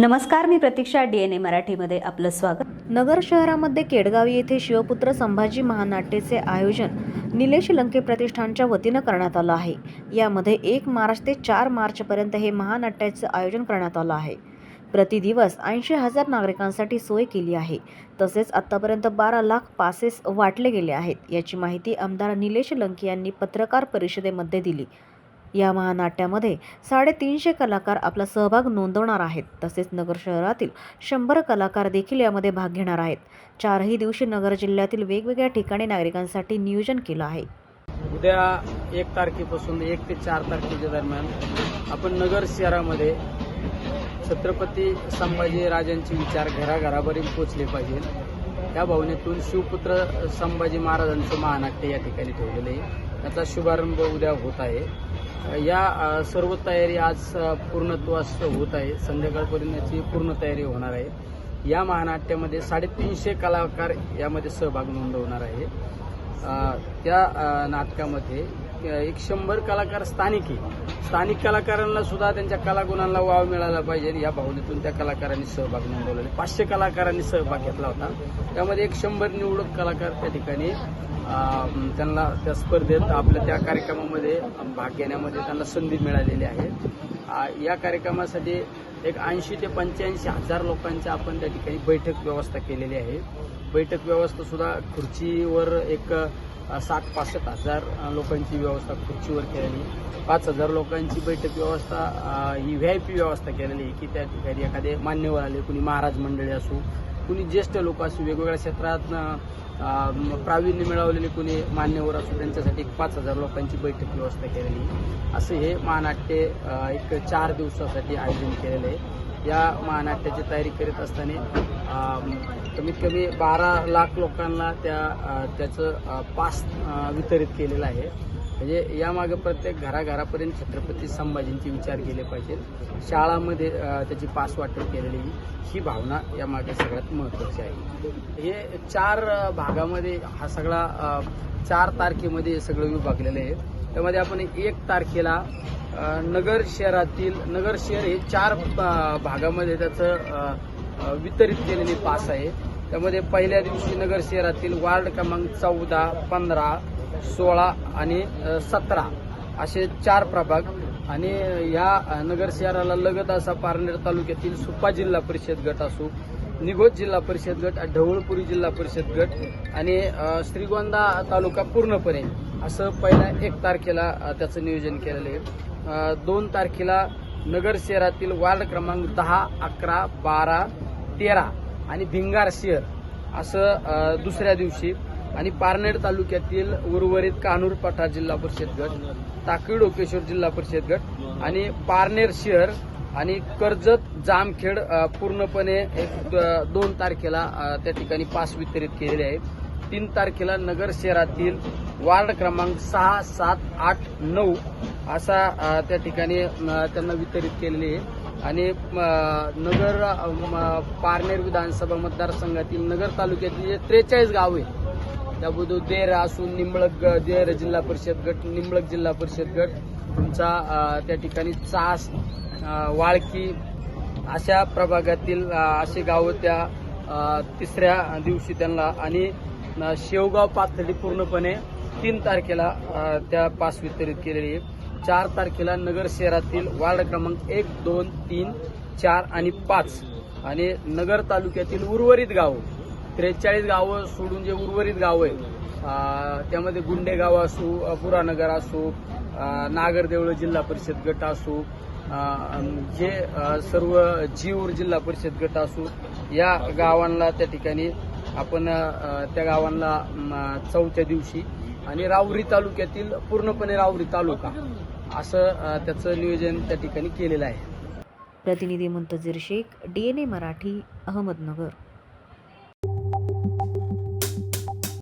नमस्कार मी प्रतीक्षा D N ए मराठीमध्ये आपलं स्वागत. नगर शहरामध्ये केडगावी येथे शिवपुत्र संभाजी महानाट्यचे आयोजन निलेश लंके प्रतिष्ठानच्या वतीनं करण्यात आलं आहे. यामध्ये एक मार्च ते चार मार्चपर्यंत हे महानाट्याचं आयोजन करण्यात आलं आहे. प्रतिदिवस ऐंशी हजार नागरिकांसाठी सोय केली आहे. तसेच आत्तापर्यंत बारा लाख पासेस वाटले गेले आहेत. याची माहिती आमदार निलेश लंके यांनी पत्रकार परिषदेमध्ये दिली. या महानाट्यामध्ये साडेतीनशे कलाकार आपला सहभाग नोंदवणार आहेत. तसेच नगर शहरातील शंभर कलाकार देखील यामध्ये भाग घेणार आहेत. चारही दिवशी नगर जिल्ह्यातील वेगवेगळ्या ठिकाणी नागरिकांसाठी नियोजन केलं आहे. उद्या एक तारखेपासून एक ते चार तारखेच्या दरम्यान आपण नगर शहरामध्ये छत्रपती संभाजी राजांचे विचार घराघरापर्यंत पोचले पाहिजे. या भावनेतून शिवपुत्र संभाजी महाराजांचं महानाट्य या ठिकाणी ठेवलेलं आहे. त्याचा शुभारंभ उद्या होत आहे. या सर्व तयारी आज पूर्णत्वास होत आहे. संध्याकाळपर्यंत याची पूर्ण तयारी होणार आहे. या महानाट्यामध्ये साडेतीनशे कलाकार यामध्ये सहभाग नोंदवणार आहे. त्या नाटकामध्ये एक शंभर कलाकार स्थानिक. आहे स्थानिक कलाकारांना सुद्धा त्यांच्या कलागुणांना वाव मिळाला पाहिजे या भावनेतून त्या कलाकारांनी सहभाग नोंदवलेला पाचशे कलाकारांनी सहभाग घेतला होता. त्यामध्ये एक शंभर निवडक कलाकार त्या ठिकाणी त्यांना त्या स्पर्धेत आपल्या त्या कार्यक्रमामध्ये भाग घेण्यामध्ये त्यांना संधी मिळालेली आहे. या कार्यक्रमासाठी एक ऐंशी ते पंच्याऐंशी हजार लोकांची आपण त्या ठिकाणी बैठक व्यवस्था केलेली आहे. बैठक व्यवस्था सुद्धा खुर्चीवर एक सात साठ पासष्ट हजार लोकांची व्यवस्था खुर्चीवर केलेली. पाच हजार लोकांची बैठक व्यवस्था ही व्ही आय पी व्यवस्था केलेली आहे की त्या ठिकाणी एखादे मान्यवर आले कुणी महाराज मंडळी असो कुणी ज्येष्ठ लोक असो वेगवेगळ्या क्षेत्रात प्रावीण्य मिळवलेले कुणी मान्यवर असो त्यांच्यासाठी एक पाच हजार लोकांची बैठक व्यवस्था केलेली असं हे महानाट्य एक चार दिवसासाठी आयोजन केलेलं आहे. या महानाट्याची तयारी करीत असताना कमीत कमी बारा लाख लोकांना त्या त्याचं पास वितरित केलेलं आहे. म्हणजे यामागे प्रत्येक घराघरापर्यंत छत्रपती संभाजींचे विचार केले पाहिजेत. शाळामध्ये त्याची पास वाटप केलेली ही भावना यामागे सगळ्यात महत्त्वाची आहे. हे चार भागामध्ये हा सगळा चार तारखेमध्ये हे सगळं विभागलेलं आहे. त्यामध्ये आपण एक तारखेला नगर शहरातील नगर शहर हे चार भागामध्ये त्याचं वितरित केलेले पास आहे. त्यामध्ये पहिल्या दिवशी नगर शहरातील वार्ड क्रमांक चौदा पंधरा सोळा आणि सतरा असे चार प्रभाग आणि या नगर शहराला लगत असा पारनेर तालुक्यातील सुपा जिल्हा परिषद गट असो निघोज जिल्हा परिषद गट ढवळपुरी जिल्हा परिषद गट आणि श्रीगोंदा तालुका पूर्णपणे असं पहिल्या एक तारखेला त्याचं नियोजन केलेलं आहे. दोन तारखेला नगर शहरातील वार्ड क्रमांक दहा अकरा बारा तेरा आणि भिंगार शहर असं दुसऱ्या दिवशी आणि पारनेर तालुक्यातील उर्वरित कानूर पठार जिल्हा परिषद गट टाकळी डोकेश्वर जिल्हा परिषद गट आणि पारनेर शहर आणि कर्जत जामखेड पूर्णपणे एक द- दोन तारखेला त्या ठिकाणी पास वितरित केलेले आहे तीन तारखेला नगर शहरातील वार्ड क्रमांक सहा सात आठ नऊ असा त्या ठिकाणी त्यांना वितरित केलेले आहे आणि नगर म, पारनेर विधानसभा मतदारसंघातील नगर तालुक्यातील जे त्रेचाळीस गाव आहे त्याबद्दल देर असून निंबळक ग- देर जिल्हा परिषद गट निंबळक जिल्हा परिषद गट तुमचा त्या ठिकाणी चास वाळकी अशा प्रभागातील असे गावं त्या तिसऱ्या दिवशी त्यांना आणि शेवगाव पाथर्डी पूर्णपणे तीन तारखेला त्या पास वितरित केलेली आहे. चार तारखेला नगर शहरातील वार्ड क्रमांक एक दोन तीन चार आणि पाच आणि नगर तालुक्यातील उर्वरित गावं त्रेचाळीस गावं सोडून जे उर्वरित गावं आहे त्यामध्ये गुंडेगाव असो पुरानगर असो नागरदेवळ जिल्हा परिषद गट असो जे सर्व जीवर जिल्हा परिषद गट असू या गावांना त्या ठिकाणी आपण त्या गावांना चौथ्या दिवशी आणि राऊरी तालुक्यातील पूर्णपणे राऊरी तालुका असं त्याचं नियोजन त्या ठिकाणी केलेलं आहे. प्रतिनिधी Muntazir Shaikh D N A Marathi Ahmednagar.